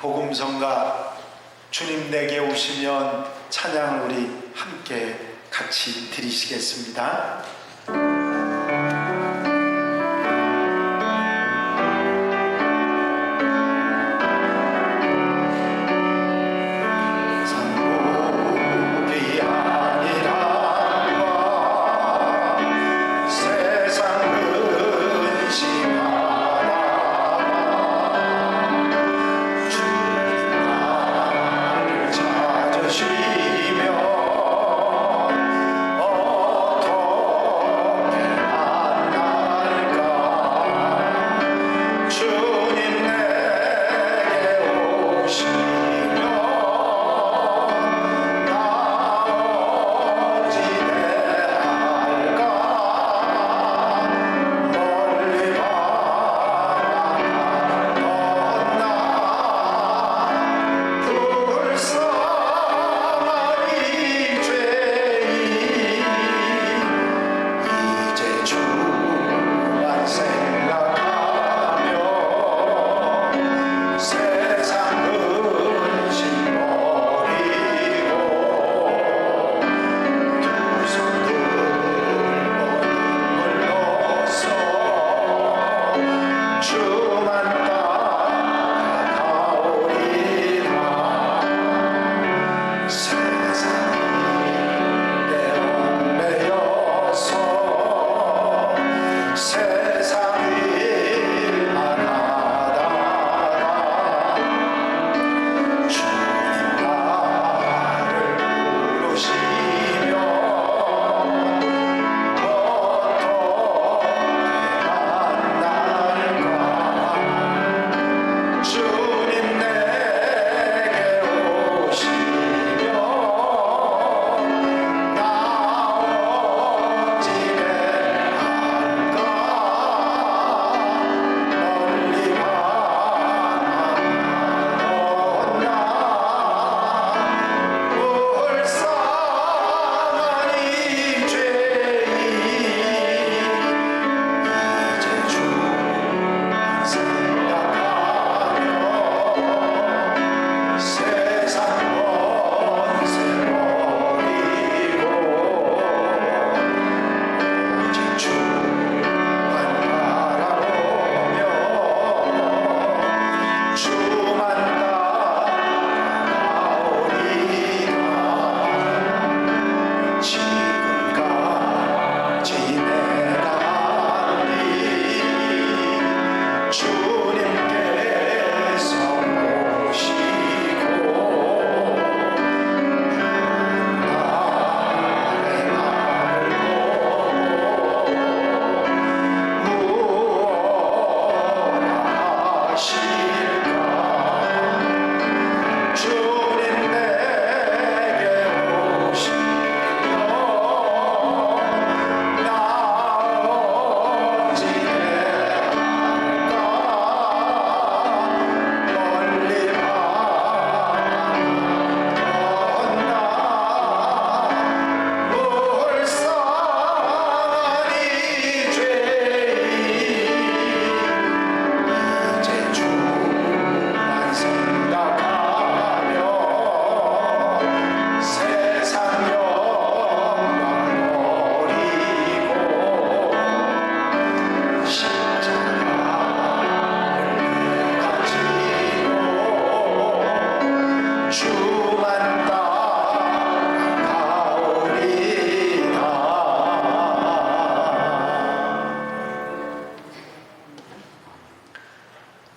복음성가 주님 내게 오시면 찬양을 우리 함께 같이 드리시겠습니다.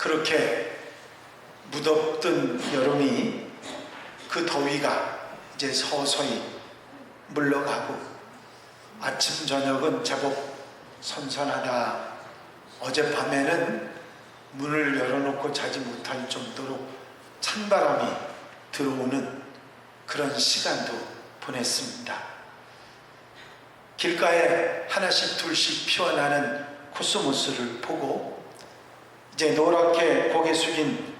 그렇게 무덥던 여름이 그 더위가 이제 서서히 물러가고 아침 저녁은 제법 선선하다 어젯밤에는 문을 열어놓고 자지 못할 정도로 찬바람이 들어오는 그런 시간도 보냈습니다. 길가에 하나씩 둘씩 피어나는 코스모스를 보고 이제 노랗게 고개 숙인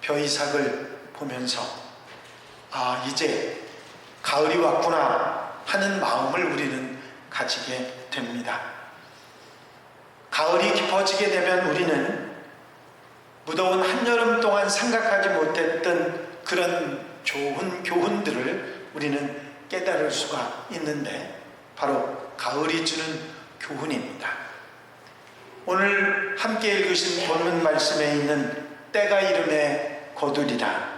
벼이삭을 보면서 아 이제 가을이 왔구나 하는 마음을 우리는 가지게 됩니다. 가을이 깊어지게 되면 우리는 무더운 한여름 동안 생각하지 못했던 그런 좋은 교훈들을 우리는 깨달을 수가 있는데 바로 가을이 주는 교훈입니다. 오늘 함께 읽으신 본문 말씀에 있는 때가 이름에 거두리라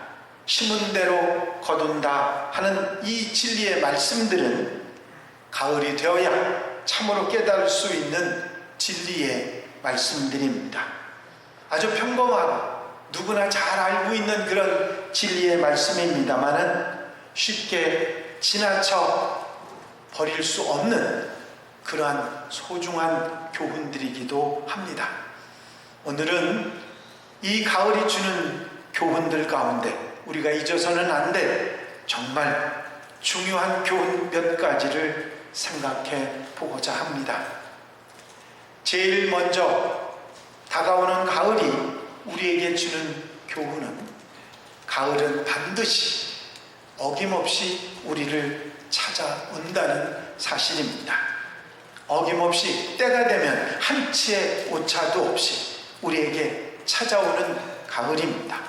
심은 대로 거둔다 하는 이 진리의 말씀들은 가을이 되어야 참으로 깨달을 수 있는 진리의 말씀들입니다. 아주 평범하고 누구나 잘 알고 있는 그런 진리의 말씀입니다만은 쉽게 지나쳐 버릴 수 없는 그러한 소중한 교훈들이기도 합니다. 오늘은 이 가을이 주는 교훈들 가운데 우리가 잊어서는 안 될 정말 중요한 교훈 몇 가지를 생각해 보고자 합니다. 제일 먼저 다가오는 가을이 우리에게 주는 교훈은 가을은 반드시 어김없이 우리를 찾아온다는 사실입니다. 어김없이 때가 되면 한치의 오차도 없이 우리에게 찾아오는 가을입니다.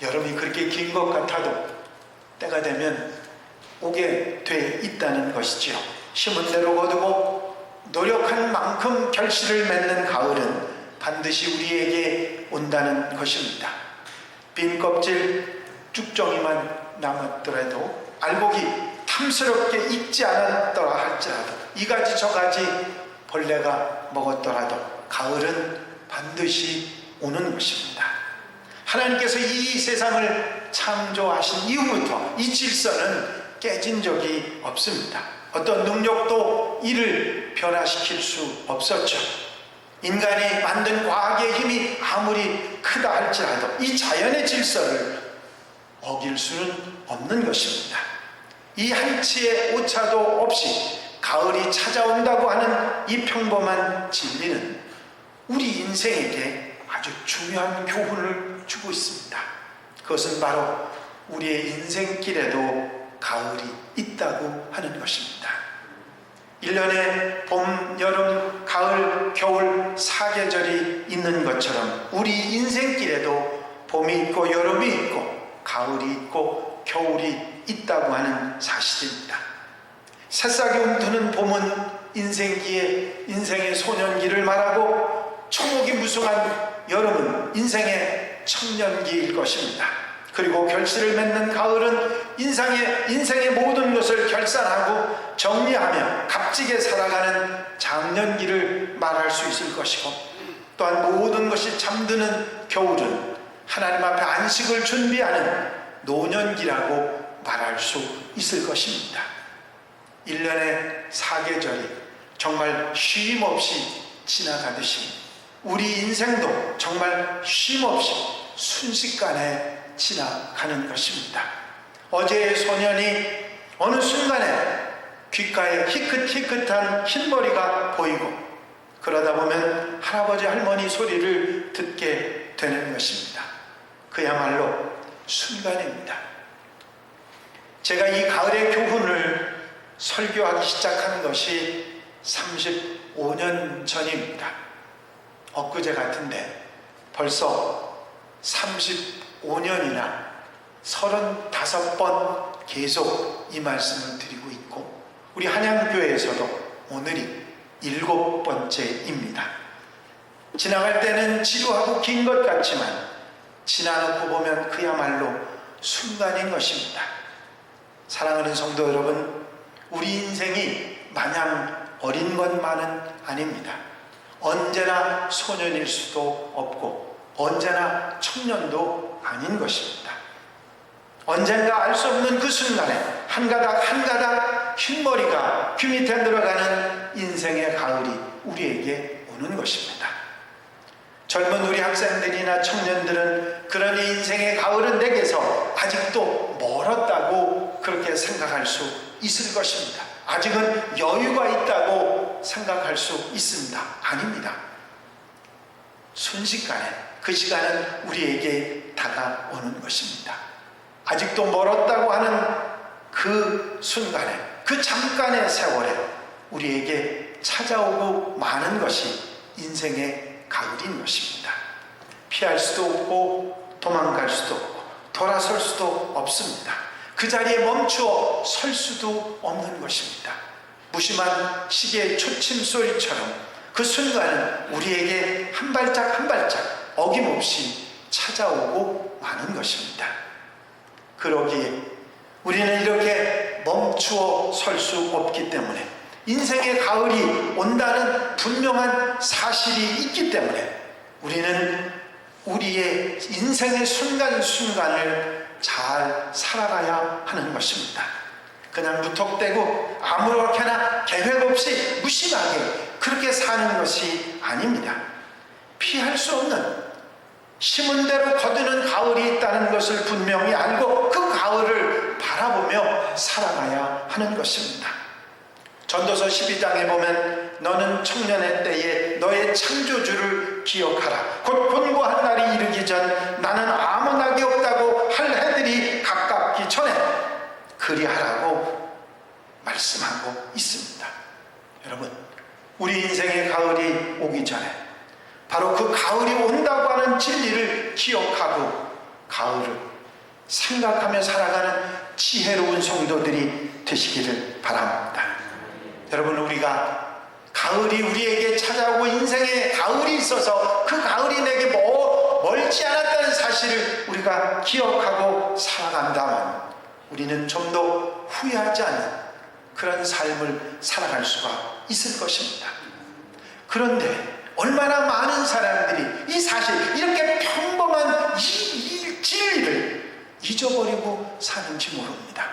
여름이 그렇게 긴 것 같아도 때가 되면 오게 돼 있다는 것이지요. 심은 대로 거두고 노력한 만큼 결실을 맺는 가을은 반드시 우리에게 온다는 것입니다. 빈 껍질 쭉정이만 남았더라도 알곡이 탐스럽게 익지 않았더라 할지라도 이가지 저가지 벌레가 먹었더라도 가을은 반드시 오는 것입니다. 하나님께서 이 세상을 창조하신 이후부터 이 질서는 깨진 적이 없습니다. 어떤 능력도 이를 변화시킬 수 없었죠. 인간이 만든 과학의 힘이 아무리 크다 할지라도 이 자연의 질서를 어길 수는 없는 것입니다. 이 한치의 오차도 없이 가을이 찾아온다고 하는 이 평범한 진리는 우리 인생에게 아주 중요한 교훈을 주고 있습니다. 그것은 바로 우리의 인생길에도 가을이 있다고 하는 것입니다. 1년에 봄, 여름, 가을, 겨울 사계절이 있는 것처럼 우리 인생길에도 봄이 있고 여름이 있고 가을이 있고 겨울이 있다고 하는 사실입니다. 새싹이 움트는 봄은 인생기에 인생의 소년기를 말하고 초목이 무성한 여름은 인생의 청년기일 것입니다. 그리고 결실을 맺는 가을은 인생의, 인생의 모든 것을 결산하고 정리하며 값지게 살아가는 장년기를 말할 수 있을 것이고 또한 모든 것이 잠드는 겨울은 하나님 앞에 안식을 준비하는 노년기라고 말할 수 있을 것입니다. 1년의 사계절이 정말 쉼 없이 지나가듯이 우리 인생도 정말 쉼 없이 순식간에 지나가는 것입니다. 어제의 소년이 어느 순간에 귓가에 희끗희끗한 흰머리가 보이고 그러다 보면 할아버지 할머니 소리를 듣게 되는 것입니다. 그야말로 순간입니다. 제가 이 가을의 교훈을 설교하기 시작한 것이 35년 전입니다. 엊그제 같은데 벌써 35년이나 35번 계속 이 말씀을 드리고 있고 우리 한양교회에서도 오늘이 일곱 번째입니다. 지나갈 때는 지루하고 긴 것 같지만 지나놓고 보면 그야말로 순간인 것입니다. 사랑하는 성도 여러분, 우리 인생이 마냥 어린 것만은 아닙니다. 언제나 소년일 수도 없고 언제나 청년도 아닌 것입니다. 언젠가 알 수 없는 그 순간에 한 가닥 한 가닥 흰머리가 귀 밑에 들어가는 인생의 가을이 우리에게 오는 것입니다. 젊은 우리 학생들이나 청년들은 그런 인생의 가을은 내게서 아직도 멀었다고 그렇게 생각할 수 있을 것입니다. 아직은 여유가 있다고 생각할 수 있습니다. 아닙니다. 순식간에 그 시간은 우리에게 다가오는 것입니다. 아직도 멀었다고 하는 그 순간에, 그 잠깐의 세월에 우리에게 찾아오고 많은 것이 인생의 가을인 것입니다. 피할 수도 없고 도망갈 수도 없고 돌아설 수도 없습니다. 그 자리에 멈추어 설 수도 없는 것입니다. 무심한 시계의 초침 소리처럼 그 순간은 우리에게 한 발짝 한 발짝 어김없이 찾아오고 마는 것입니다. 그러기에 우리는 이렇게 멈추어 설 수 없기 때문에 인생의 가을이 온다는 분명한 사실이 있기 때문에 우리는 우리의 인생의 순간순간을 잘 살아가야 하는 것입니다. 그냥 무턱대고 아무렇게나 계획 없이 무심하게 그렇게 사는 것이 아닙니다. 피할 수 없는 심은 대로 거두는 가을이 있다는 것을 분명히 알고 그 가을을 바라보며 살아가야 하는 것입니다. 전도서 12장에 보면 너는 청년의 때에 너의 창조주를 기억하라. 곧 본고한 날이 이르기 전 나는 아무 그리하라고 말씀하고 있습니다. 여러분, 우리 인생의 가을이 오기 전에 바로 그 가을이 온다고 하는 진리를 기억하고 가을을 생각하며 살아가는 지혜로운 성도들이 되시기를 바랍니다. 여러분 우리가 가을이 우리에게 찾아오고 인생에 가을이 있어서 그 가을이 내게 뭐 멀지 않았다는 사실을 우리가 기억하고 살아간다면 우리는 좀 더 후회하지 않는 그런 삶을 살아갈 수가 있을 것입니다. 그런데 얼마나 많은 사람들이 이 사실 이렇게 평범한 이, 이 진리를 잊어버리고 사는지 모릅니다.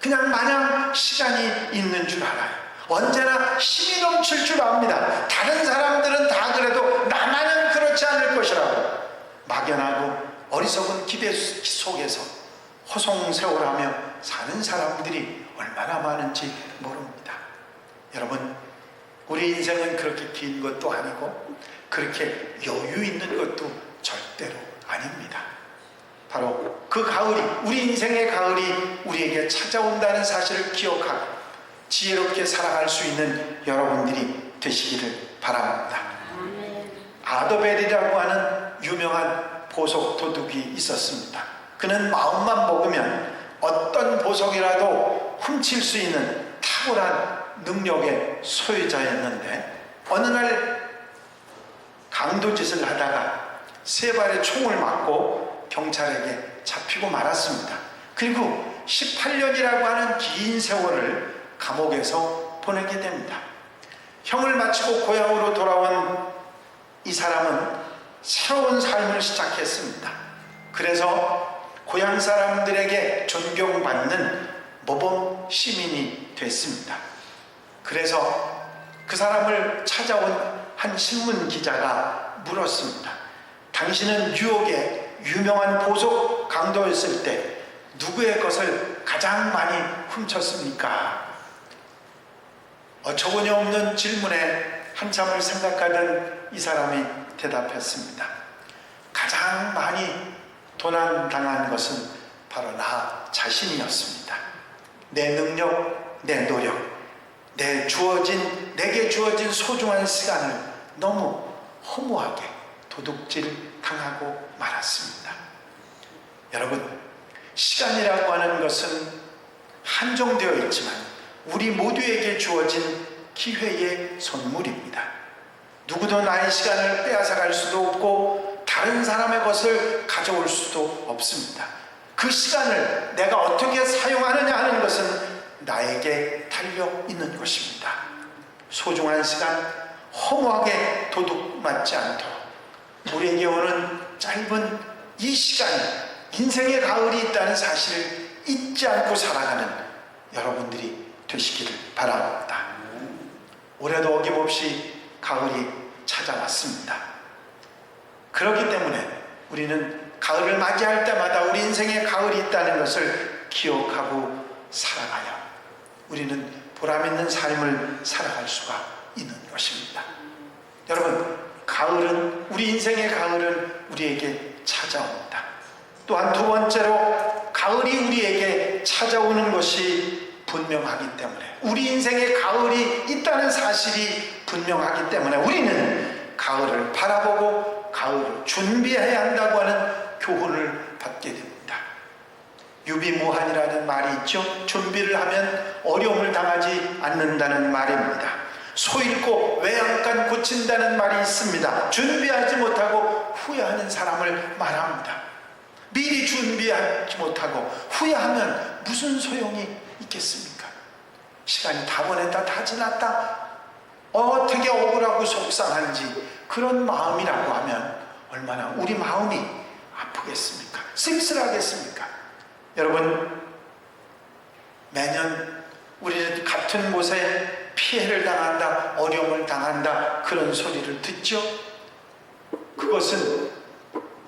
그냥 마냥 시간이 있는 줄 알아요. 언제나 힘이 넘칠 줄 압니다. 다른 사람들은 다 그래도 나만은 그렇지 않을 것이라고 막연하고 어리석은 기대 속에서 허송세월하며 사는 사람들이 얼마나 많은지 모릅니다. 여러분, 우리 인생은 그렇게 긴 것도 아니고 그렇게 여유 있는 것도 절대로 아닙니다. 바로 그 가을이 우리 인생의 가을이 우리에게 찾아온다는 사실을 기억하고 지혜롭게 살아갈 수 있는 여러분들이 되시기를 바랍니다. 아도벨이라고 하는 유명한 보석 도둑이 있었습니다. 그는 마음만 먹으면 어떤 보석이라도 훔칠 수 있는 탁월한 능력의 소유자였는데 어느 날 강도 짓을 하다가 세 발의 총을 맞고 경찰에게 잡히고 말았습니다. 그리고 18년이라고 하는 긴 세월을 감옥에서 보내게 됩니다. 형을 마치고 고향으로 돌아온 이 사람은 새로운 삶을 시작했습니다. 그래서 고향 사람들에게 존경받는 모범 시민이 됐습니다. 그래서 그 사람을 찾아온 한 신문 기자가 물었습니다. 당신은 뉴욕의 유명한 보석 강도였을 때 누구의 것을 가장 많이 훔쳤습니까? 어처구니 없는 질문에 한참을 생각하던 이 사람이 대답했습니다. 가장 많이 도난당한 것은 바로 나 자신이었습니다. 내 능력, 내 노력, 내 주어진, 내게 주어진 소중한 시간을 너무 허무하게 도둑질 당하고 말았습니다. 여러분, 시간이라고 하는 것은 한정되어 있지만 우리 모두에게 주어진 기회의 선물입니다. 누구도 나의 시간을 빼앗아갈 수도 없고 다른 사람의 것을 가져올 수도 없습니다. 그 시간을 내가 어떻게 사용하느냐 하는 것은 나에게 달려 있는 것입니다. 소중한 시간 허무하게 도둑 맞지 않도록 우리에게 오는 짧은 이 시간이 인생의 가을이 있다는 사실을 잊지 않고 살아가는 여러분들이 되시기를 바랍니다. 올해도 어김없이 가을이 찾아왔습니다. 그렇기 때문에 우리는 가을을 맞이할 때마다 우리 인생에 가을이 있다는 것을 기억하고 살아가야 우리는 보람 있는 삶을 살아갈 수가 있는 것입니다. 여러분, 가을은 우리 인생의 가을은 우리에게 찾아옵니다. 또한 두 번째로 가을이 우리에게 찾아오는 것이 분명하기 때문에 우리 인생에 가을이 있다는 사실이 분명하기 때문에 우리는 가을을 바라보고 가을을 준비해야 한다고 하는 교훈을 받게 됩니다. 유비무한이라는 말이 있죠. 준비를 하면 어려움을 당하지 않는다는 말입니다. 소 잃고 외양간 고친다는 말이 있습니다. 준비하지 못하고 후회하는 사람을 말합니다. 미리 준비하지 못하고 후회하면 무슨 소용이 있겠습니까? 시간이 다 보냈다, 다 지났다. 어떻게 억울하고 속상한지 그런 마음이라고 하면 얼마나 우리 마음이 아프겠습니까? 쓸쓸하겠습니까? 여러분, 매년 우리는 같은 곳에 피해를 당한다, 어려움을 당한다, 그런 소리를 듣죠? 그것은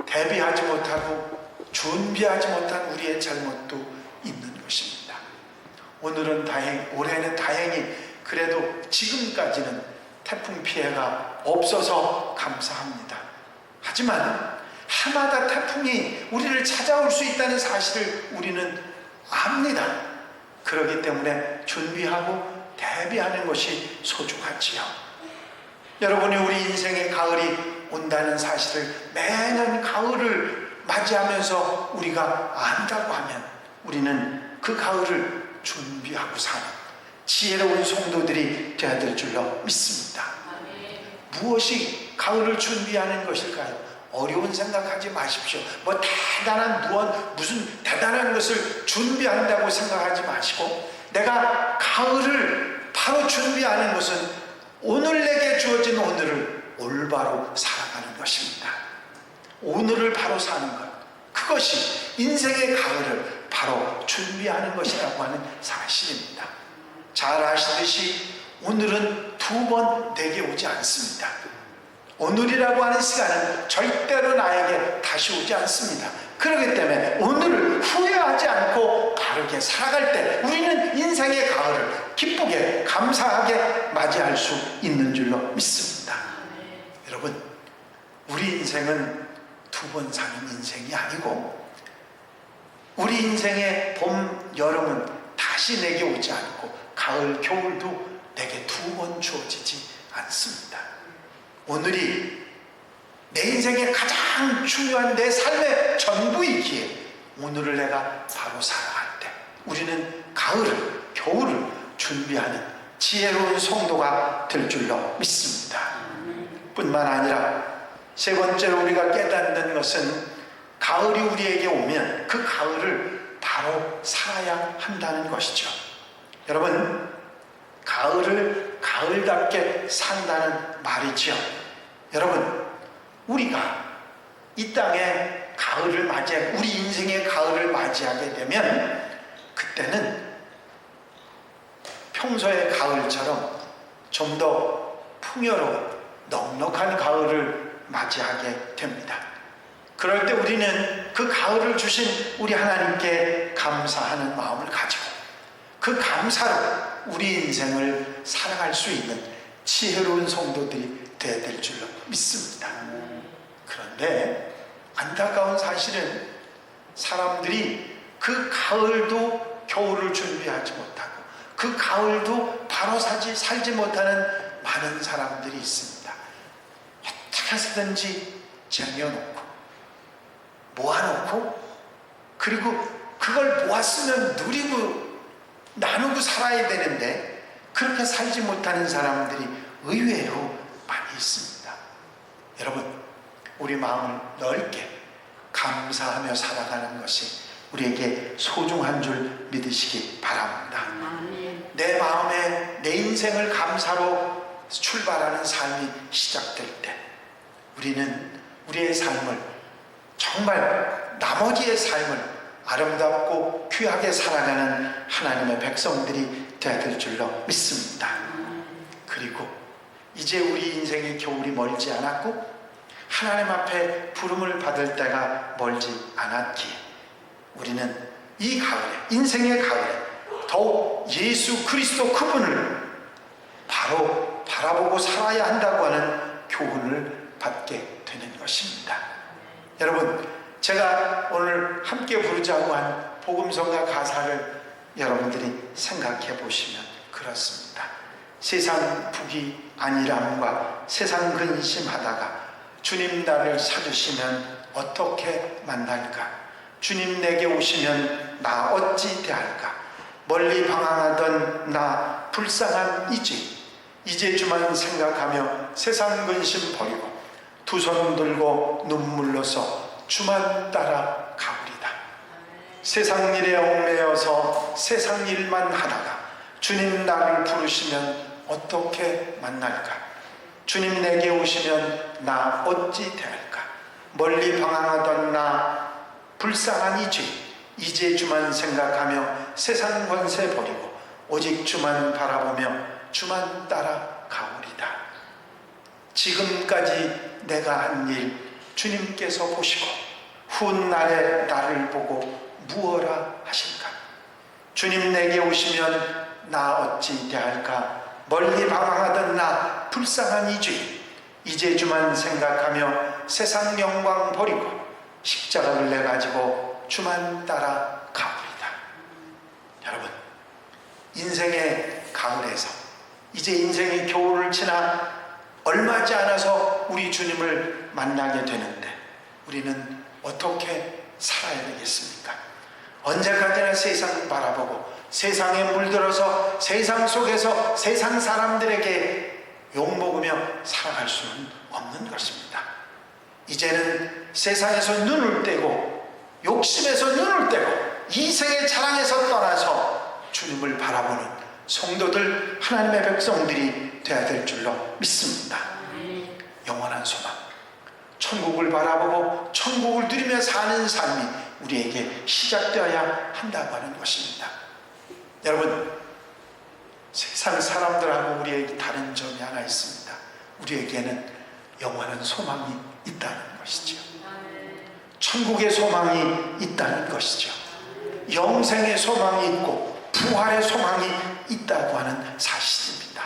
대비하지 못하고 준비하지 못한 우리의 잘못도 있는 것입니다. 오늘은 다행, 올해는 다행히 그래도 지금까지는 태풍 피해가 없어서 감사합니다. 하지만 해마다 태풍이 우리를 찾아올 수 있다는 사실을 우리는 압니다. 그렇기 때문에 준비하고 대비하는 것이 소중하지요. 여러분이 우리 인생의 가을이 온다는 사실을 매년 가을을 맞이하면서 우리가 안다고 하면 우리는 그 가을을 준비하고 사는 지혜로운 성도들이 되어야 될 줄로 믿습니다. 무엇이 가을을 준비하는 것일까요? 어려운 생각하지 마십시오. 뭐 대단한 무언 무슨 대단한 것을 준비한다고 생각하지 마시고 내가 가을을 바로 준비하는 것은 오늘 내게 주어진 오늘을 올바로 살아가는 것입니다. 오늘을 바로 사는 것. 그것이 인생의 가을을 바로 준비하는 것이라고 하는 사실입니다. 잘 아시듯이 오늘은 두 번 내게 오지 않습니다. 오늘이라고 하는 시간은 절대로 나에게 다시 오지 않습니다. 그렇기 때문에 오늘을 후회하지 않고 바르게 살아갈 때 우리는 인생의 가을을 기쁘게 감사하게 맞이할 수 있는 줄로 믿습니다. 여러분, 우리 인생은 두 번 사는 인생이 아니고 우리 인생의 봄, 여름은 다시 내게 오지 않고 가을, 겨울도 내게 두 번 주어지지 않습니다. 오늘이 내 인생의 가장 중요한 내 삶의 전부이기에 오늘을 내가 바로 살아갈 때 우리는 가을을, 겨울을 준비하는 지혜로운 성도가 될 줄로 믿습니다. 뿐만 아니라 세 번째로 우리가 깨닫는 것은 가을이 우리에게 오면 그 가을을 바로 살아야 한다는 것이죠. 여러분, 가을을 가을답게 산다는 말이죠. 여러분, 우리가 이 땅에 가을을 맞이해 우리 인생의 가을을 맞이하게 되면 그때는 평소의 가을처럼 좀 더 풍요로운 넉넉한 가을을 맞이하게 됩니다. 그럴 때 우리는 그 가을을 주신 우리 하나님께 감사하는 마음을 가지고 그 감사로 우리 인생을 살아갈 수 있는 지혜로운 성도들이 되어야 될 줄로 믿습니다. 그런데 안타까운 사실은 사람들이 그 가을도 겨울을 준비하지 못하고 그 가을도 바로 사지 살지 못하는 많은 사람들이 있습니다. 어떻게 해서든지 쟁여놓고 모아놓고 그리고 그걸 모았으면 누리고 나누고 살아야 되는데 그렇게 살지 못하는 사람들이 의외로 많이 있습니다. 여러분, 우리 마음을 넓게 감사하며 살아가는 것이 우리에게 소중한 줄 믿으시기 바랍니다. 내 마음에 내 인생을 감사로 출발하는 삶이 시작될 때 우리는 우리의 삶을 정말 나머지의 삶을 아름답고 귀하게 살아가는 하나님의 백성들이 되어야 될 줄로 믿습니다. 그리고 이제 우리 인생의 겨울이 멀지 않았고 하나님 앞에 부름을 받을 때가 멀지 않았기에 우리는 이 가을에 인생의 가을에 더욱 예수 그리스도 그분을 바로 바라보고 살아야 한다고 하는 교훈을 받게 되는 것입니다. 여러분, 제가 오늘 함께 부르자고 한 복음성가 가사를 여러분들이 생각해 보시면 그렇습니다. 세상 북이 아니람과 세상 근심하다가 주님 나를 찾으시면 어떻게 만날까? 주님 내게 오시면 나 어찌 대할까? 멀리 방황하던 나 불쌍한 이제 이제 주만 생각하며 세상 근심 버리고 두 손 들고 눈물로서 주만 따라 가오리다. 세상 일에 얽매여서 세상 일만 하다가 주님 나를 부르시면 어떻게 만날까? 주님 내게 오시면 나 어찌 대할까? 멀리 방황하던 나 불쌍한 이제 이제 주만 생각하며 세상 권세 버리고 오직 주만 바라보며 주만 따라 가오리다. 지금까지 내가 한 일 주님께서 보시고 훗날에 나를 보고 무엇라 하실까? 주님 내게 오시면 나 어찌 대할까? 멀리 방황하던 나 불쌍한 이죄 이제 주만 생각하며 세상 영광 버리고 십자가를 내 가지고 주만 따라 가버리다. 여러분 인생의 가을에서 이제 인생의 겨울을 지나 얼마지 않아서 우리 주님을 만나게 되는데 우리는 어떻게 살아야 되겠습니까? 언제까지나 세상을 바라보고 세상에 물들어서 세상 속에서 세상 사람들에게 욕먹으며 살아갈 수는 없는 것입니다. 이제는 세상에서 눈을 떼고 욕심에서 눈을 떼고 이생의 자랑에서 떠나서 주님을 바라보는 성도들 하나님의 백성들이 되어야 될 줄로 믿습니다. 영원한 소망. 천국을 바라보고 천국을 누리며 사는 삶이 우리에게 시작되어야 한다고 하는 것입니다. 여러분, 세상 사람들하고 우리에게 다른 점이 하나 있습니다. 우리에게는 영원한 소망이 있다는 것이죠. 천국의 소망이 있다는 것이죠. 영생의 소망이 있고 부활의 소망이 있다고 하는 사실입니다.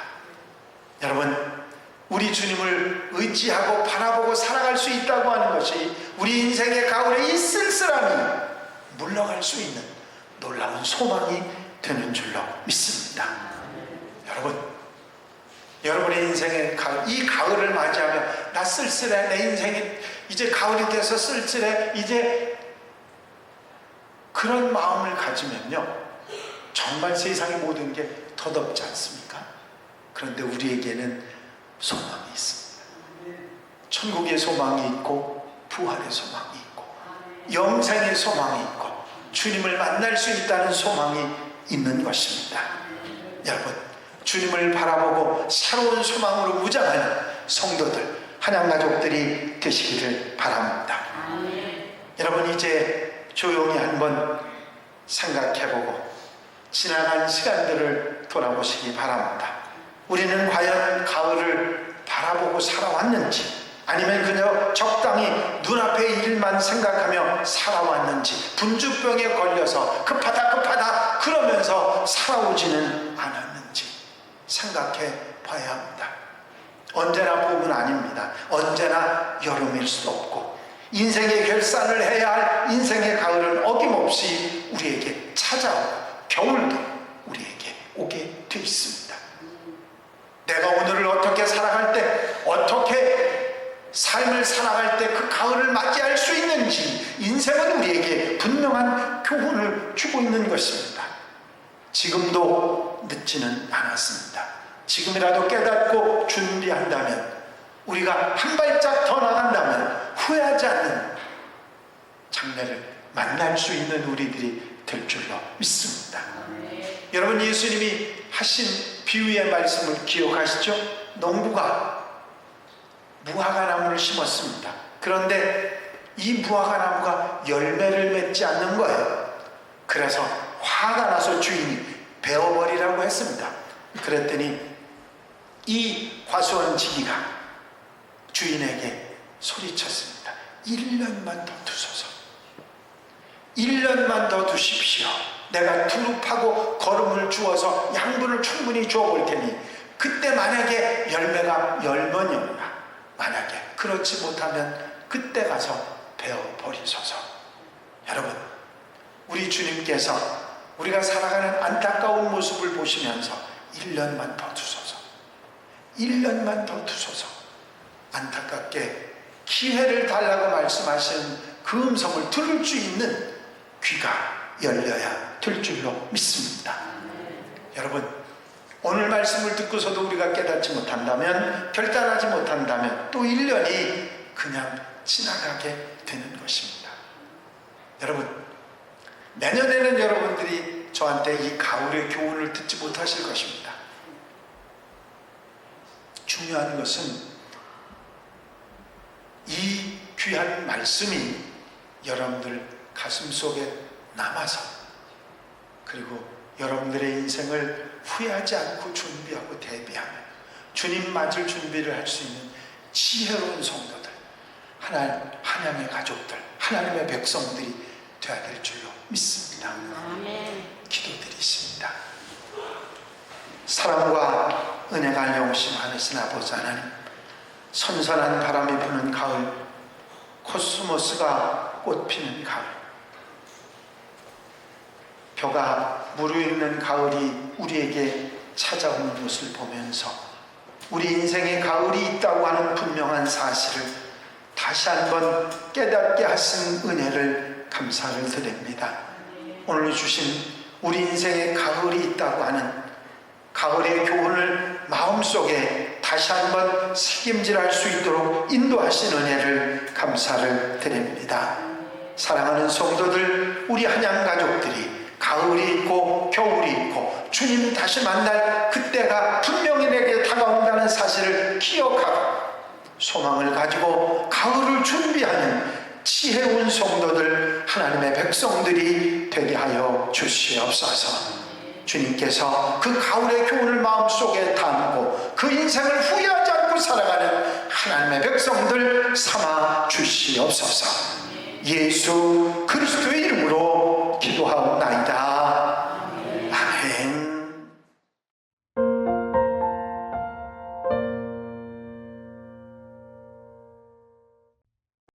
여러분, 우리 주님을 의지하고 바라보고 살아갈 수 있다고 하는 것이 우리 인생의 가을에 이 쓸쓸함이 물러갈 수 있는 놀라운 소망이 되는 줄로 믿습니다. 여러분, 여러분의 인생의 가을, 이 가을을 맞이하며 나 쓸쓸해, 내 인생이 이제 가을이 돼서 쓸쓸해, 이제 그런 마음을 가지면요. 정말 세상의 모든 게 더덥지 않습니까? 그런데 우리에게는 소망이 있습니다. 천국의 소망이 있고, 부활의 소망이 있고, 영생의 소망이 있고, 주님을 만날 수 있다는 소망이 있는 것입니다. 여러분, 주님을 바라보고 새로운 소망으로 무장하는 성도들, 한양 가족들이 되시기를 바랍니다. 여러분, 이제 조용히 한번 생각해보고 지나간 시간들을 돌아보시기 바랍니다. 우리는 과연 가을을 바라보고 살아왔는지 아니면 그저 적당히 눈앞의 일만 생각하며 살아왔는지 분주병에 걸려서 급하다 급하다 그러면서 살아오지는 않았는지 생각해 봐야 합니다. 언제나 봄은 아닙니다. 언제나 여름일 수도 없고 인생의 결산을 해야 할 인생의 가을은 어김없이 우리에게 찾아오고 겨울도 우리에게 오게 돼 있습니다. 내가 오늘을 어떻게 살아갈 때 어떻게 삶을 살아갈 때 그 가을을 맞이할 수 있는지 인생은 우리에게 분명한 교훈을 주고 있는 것입니다. 지금도 늦지는 않았습니다. 지금이라도 깨닫고 준비한다면 우리가 한 발짝 더 나간다면 후회하지 않는 장래를 만날 수 있는 우리들이 될 줄로 믿습니다. 여러분 예수님이 하신 비유의 말씀을 기억하시죠? 농부가 무화과 나무를 심었습니다. 그런데 이 무화과 나무가 열매를 맺지 않는 거예요. 그래서 화가 나서 주인이 베어버리라고 했습니다. 그랬더니 이 과수원지기가 주인에게 소리쳤습니다. 1년만 더 두소서. 1년만 더 두십시오. 내가 두릅하고 거름을 주어서 양분을 충분히 주어 볼 테니 그때 만약에 열매가 열번이옵니다. 만약에 그렇지 못하면 그때 가서 베어 버리소서. 여러분, 우리 주님께서 우리가 살아가는 안타까운 모습을 보시면서 1년만 더 주소서. 1년만 더 두소서 안타깝게 기회를 달라고 말씀하신 그 음성을 들을 수 있는 귀가 열려야 될 줄로 믿습니다. 여러분, 오늘 말씀을 듣고서도 우리가 깨닫지 못한다면, 결단하지 못한다면, 또 1년이 그냥 지나가게 되는 것입니다. 여러분, 내년에는 여러분들이 저한테 이 가을의 교훈을 듣지 못하실 것입니다. 중요한 것은 이 귀한 말씀이 여러분들 가슴 속에 남아서 그리고 여러분들의 인생을 후회하지 않고 준비하고 대비하며 주님 맞을 준비를 할 수 있는 지혜로운 성도들 하나님, 한양의 가족들 하나님의 백성들이 되어야 될 줄로 믿습니다. 아멘. 기도드리십니다. 사랑과 은혜가 영심하는 아버지 하나님 선선한 바람이 부는 가을 코스모스가 꽃피는 가을 벼가 무르익는 가을이 우리에게 찾아오는 것을 보면서 우리 인생에 가을이 있다고 하는 분명한 사실을 다시 한번 깨닫게 하신 은혜를 감사를 드립니다. 오늘 주신 우리 인생에 가을이 있다고 하는 가을의 교훈을 마음속에 다시 한번 책임질할 수 있도록 인도하신 은혜를 감사를 드립니다. 사랑하는 성도들, 우리 한양 가족들이 가을이 있고 겨울이 있고 주님 다시 만날 그때가 분명히 내게 다가온다는 사실을 기억하고 소망을 가지고 가을을 준비하는 지혜로운 성도들 하나님의 백성들이 되게 하여 주시옵소서. 주님께서 그 가을의 교훈을 마음속에 담고 그 인생을 후회하지 않고 살아가는 하나님의 백성들 삼아 주시옵소서. 예수 그리스도의 이름으로 祈祷好难听啊。